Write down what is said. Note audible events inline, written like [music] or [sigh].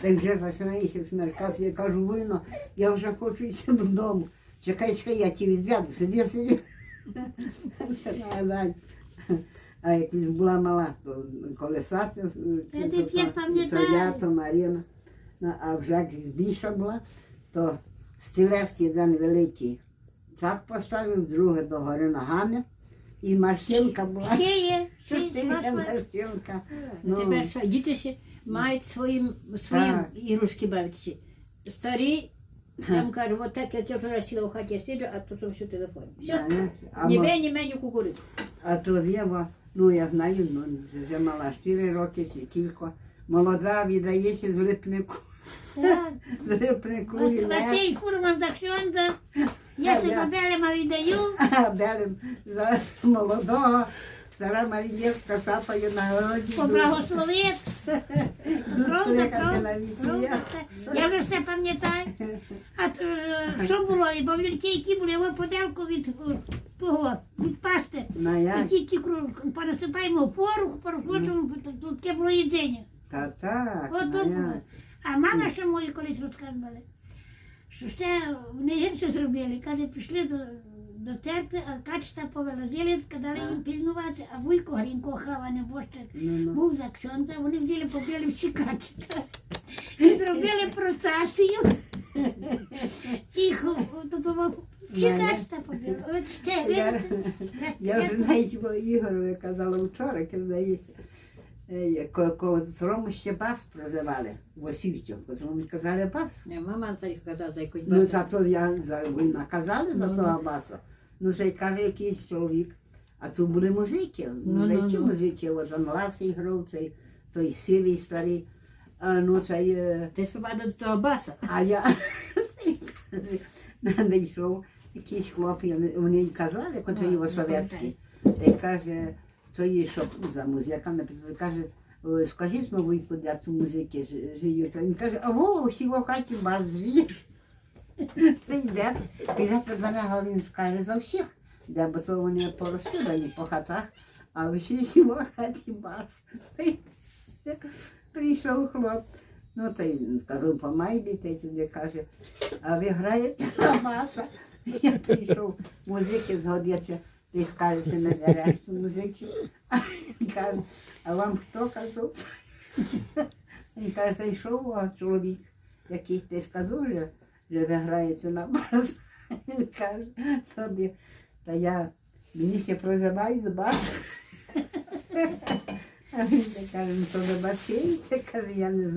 Так вже починається смеркати, я кажу, вино, я вже хочу йти додому. Чекай, чекай, я ті відведу, сиди, сиди. А як була мала, то колесати, Та ти то я, то Марина. Ну, А вже як більша була, то стілець один великий. Так поставив, друге догори ногами. І машинка була. Ще є, ще є, Чотири ваш має. Ну, Тепер що, діти ще мають своїм, своїм Так. ігрушки бавитися. Старі, я вам кажу, от так, як я вчора сіла в хаті сиджу, а то все в телефоні. Все, знаєш, а ні мо- бе, ні меню кукурудзу. А то Єва, ну я знаю, ну вже мала 4 роки чи тільки. Молода віддається з липнику. Так. З липнику і Василь Фурман за себе белема віддаю. А берем за молодого. Стара Марієвська сапає на городі. Поблагословить. Правда, Приїхати правда, на весілля. правда. все. Я вже все пам'ятаю. А е, що було? І бавлюки, які були, ви подельку від е, того, від пасти. На я. Тільки пересипаємо порох, переходимо, тут таке було їдення. Та так, От. А мама ще мої колись розказували, що ще вони гірше зробили. Каже, пішли до, до церкви, а качта повилазили, сказали їм пільнувати, а вуйко Грінько хаване боже Ну, ну. був за ксьонця, вони взяли побили всі качта. [laughs] І зробили процесію. І всі качта побили. От ще, Я, вже навіть Ігорові казала вчора, здається, котрому ще бас прозивали, Васильчик, котрому казали бас. Не, мама так сказала за якусь Ну, за то я за ви наказали за Ну, того баса. Ну, це й каже якийсь чоловік. А тут були музики. Ну, Ну, ну, які ну. музики, от Анлас грав, цей той сивий старий. А, ну, цей, е, Ти співала до того баса. а я [laughs] знайшов якийсь хлоп, і вони- вони й казали, котрий Ну, його ну, совєтський. Та й каже, то є що за музика, наприклад, каже, «Ой, скажіть знову, куди цю музики ж- жиють. Він каже, а во, всі в хаті бас жиє. [laughs] Це йде, піде мене, скаже за всіх, де бо то вони порозкидані по хатах, а всі в хаті. Та Прийшов хлоп. Ну, та й сказав по майбі, та й туди каже, а ви граєте на баса? Я прийшов, музики згодяться, ти скажете на решту музики. А він каже, а вам хто казав? Він каже, зайшов чоловік якийсь ти сказав, що, що ви на бас. Він каже, тобі, та я, мені ще прозивають бас. А він каже, ну то ви басейте, каже, я не знаю.